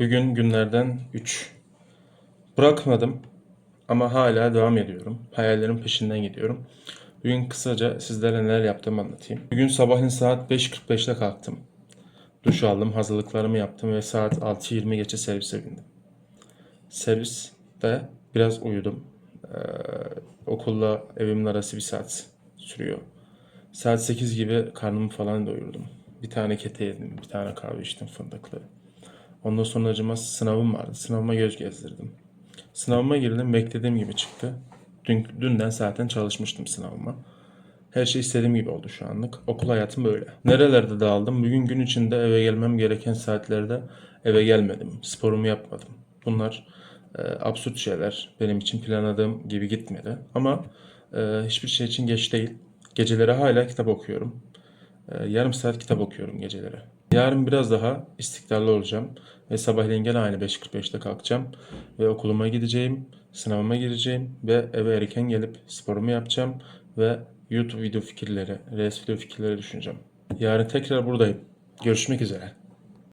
Bugün günlerden 3. Bırakmadım ama hala devam ediyorum. Hayallerin peşinden gidiyorum. Bugün kısaca sizlere neler yaptığımı anlatayım. Bugün sabahleyin saat 5.45'te kalktım. Duş aldım, hazırlıklarımı yaptım ve saat 6.20 geçe servise bindim. Serviste biraz uyudum. Ee, okulla evimin arası bir saat sürüyor. Saat 8 gibi karnımı falan doyurdum. Bir tane kete yedim, bir tane kahve içtim fındıklı. Ondan sonra acıma sınavım vardı. Sınavıma göz gezdirdim. Sınavıma girdim, beklediğim gibi çıktı. Dün, dünden zaten çalışmıştım sınavıma. Her şey istediğim gibi oldu şu anlık. Okul hayatım böyle. Nerelerde dağıldım? Bugün gün içinde eve gelmem gereken saatlerde eve gelmedim. Sporumu yapmadım. Bunlar e, absürt şeyler. Benim için planladığım gibi gitmedi. Ama e, hiçbir şey için geç değil. Geceleri hala kitap okuyorum. E, yarım saat kitap okuyorum geceleri. Yarın biraz daha istikrarlı olacağım. Ve sabahleyin gene aynı 5.45'te kalkacağım. Ve okuluma gideceğim. Sınavıma gireceğim. Ve eve erken gelip sporumu yapacağım. Ve YouTube video fikirleri, Reels video fikirleri düşüneceğim. Yarın tekrar buradayım. Görüşmek üzere.